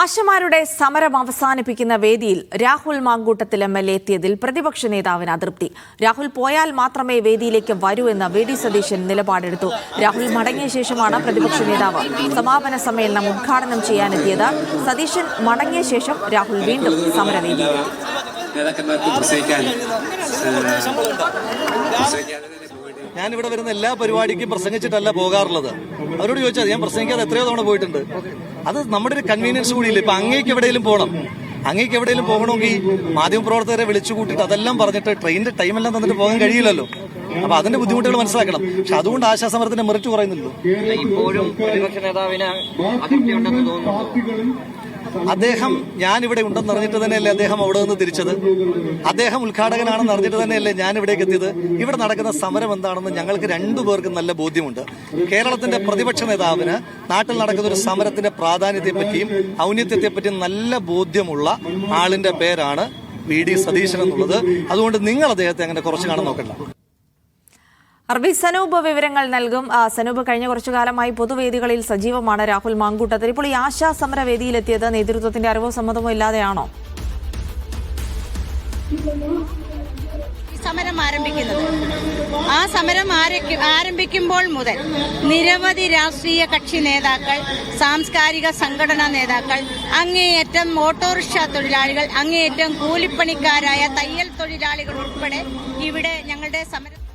ആശമാരുടെ സമരം അവസാനിപ്പിക്കുന്ന വേദിയിൽ Rahul Mankoottathil M L A എത്തിയതിൽ പ്രതിപക്ഷ നേതാവിന് അതൃപ്തി. രാഹുൽ പോയാൽ മാത്രമേ വേദിയിലേക്ക് വരൂ എന്ന് വി ഡി സതീശൻ നിലപാടെടുത്തു. രാഹുൽ മടങ്ങിയ ശേഷമാണ് പ്രതിപക്ഷ നേതാവ്. സമാപന സമ്മേളനം ഉദ്ഘാടനം ചെയ്യാനെത്തിയത് സതീശൻ. മടങ്ങിയ ശേഷം രാഹുൽ വീണ്ടും സമരവേദിയിലെത്തി ഞാൻ ഇവിടെ വരുന്ന എല്ലാ പരിപാടിക്കും പ്രസംഗിച്ചിട്ടല്ല പോകാറുള്ളത്. അവരോട് ചോദിച്ചാൽ ഞാൻ പ്രസംഗിക്കാതെ എത്രയോ തവണ പോയിട്ടുണ്ട്. അത് നമ്മുടെ ഒരു കൺവീനിയൻസ് കൂടിയില്ല. ഇപ്പൊ അങ്ങേക്ക് എവിടെയെങ്കിലും പോകണം അങ്ങേക്ക് എവിടെയെങ്കിലും പോകണമെങ്കിൽ മാധ്യമപ്രവർത്തകരെ വിളിച്ചു കൂട്ടിയിട്ട് അതെല്ലാം പറഞ്ഞിട്ട് ട്രെയിനിന്റെ ടൈമെല്ലാം തന്നിട്ട് പോകാൻ കഴിയില്ലല്ലോ. അപ്പൊ അതിന്റെ ബുദ്ധിമുട്ടുകൾ മനസ്സിലാക്കണം. പക്ഷെ അതുകൊണ്ട് ആശാസമരത്തിന്റെ മെറിറ്റ് കുറയുന്നില്ലല്ലോ. ഇപ്പോഴും പ്രതിപക്ഷ നേതാവിന് അതൃപ്തിയുണ്ടെന്ന് തോന്നുന്നു. അദ്ദേഹം ഞാൻ ഇവിടെ ഉണ്ടെന്ന് അറിഞ്ഞിട്ട് തന്നെയല്ലേ അദ്ദേഹം അവിടെ നിന്ന് തിരിച്ചത്? അദ്ദേഹം ഉദ്ഘാടകനാണെന്ന് അറിഞ്ഞിട്ട് തന്നെയല്ലേ ഞാൻ ഇവിടേക്ക് എത്തിയത്? ഇവിടെ നടക്കുന്ന സമരം എന്താണെന്ന് ഞങ്ങൾക്ക് രണ്ടു പേർക്കും നല്ല ബോധ്യമുണ്ട്. കേരളത്തിന്റെ പ്രതിപക്ഷ നേതാവിന് നാട്ടിൽ നടക്കുന്ന ഒരു സമരത്തിന്റെ പ്രാധാന്യത്തെപ്പറ്റിയും ഔന്നത്യത്തെപ്പറ്റിയും നല്ല ബോധ്യമുള്ള ആളിന്റെ പേരാണ് വി ഡി സതീശൻ എന്നുള്ളത്. അതുകൊണ്ട് നിങ്ങൾ അദ്ദേഹത്തെ അങ്ങനെ കുറച്ച് കാണാൻ നോക്കണ്ട. അർബി സനൂപ് വിവരങ്ങൾ നൽകും. സനൂപ് കഴിഞ്ഞ കുറച്ചു കാലമായി പൊതുവേദികളിൽ സജീവമാണ് രാഹുൽ മാങ്കൂട്ടത്തിൽ. ഇപ്പോൾ ഈ ആശാ സമര വേദിയിലെത്തിയത് നേതൃത്വത്തിന്റെ അറിവോ സമ്മതമോ ഇല്ലാതെയാണോ? സമരം ആരംഭിക്കുന്നത്. ആ സമരം ആരംഭിക്കുമ്പോൾ മുതൽ നിരവധി രാഷ്ട്രീയ കക്ഷി നേതാക്കൾ സാംസ്കാരിക സംഘടനാ നേതാക്കൾ അങ്ങേയറ്റം ഓട്ടോറിക്ഷ തൊഴിലാളികൾ അങ്ങേയറ്റം കൂലിപ്പണിക്കാരായ തയ്യൽ തൊഴിലാളികൾ ഉൾപ്പെടെ ഇവിടെ ഞങ്ങളുടെ സമരം